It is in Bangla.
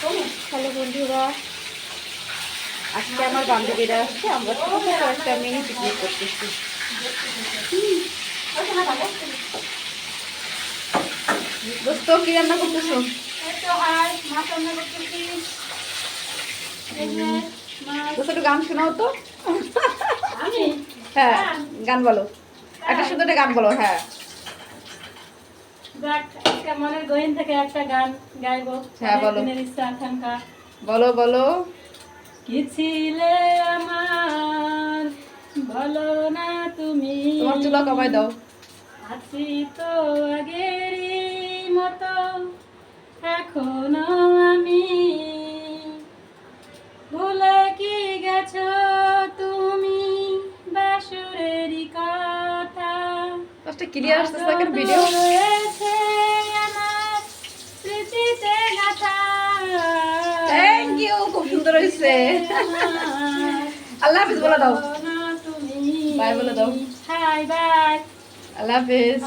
হ্যালো বন্ধুরা আজকে আমার বান্ধবীরা আসছে আমরা ছোট একটা মিনি পিকনিক করতেছি। দোস্ত কি রান্না করতেছো? দোস্ত একটু গান শোনাও তো। হ্যাঁ গান বলো। একটা সুন্দর একটা গান বলো হ্যাঁ। মনের গহীন থেকে একটা গান গাইবো। হ্যাঁ, বলো। ইচ্ছা আকাঙ্ক্ষা। বলো বলো। কি ছিলে আমার? বলো না তুমি। তোমার চুলা কমাই দাও। আছি তো আগেরই। ক্লিয়ার আসতেছে না কেন ভিডিও। থ্যাংক ইউ খুব সুন্দর হয়েছে আল্লাহ হাফিজ বলে দাও বাই Bye বলে দাও। High by Allah Hafiz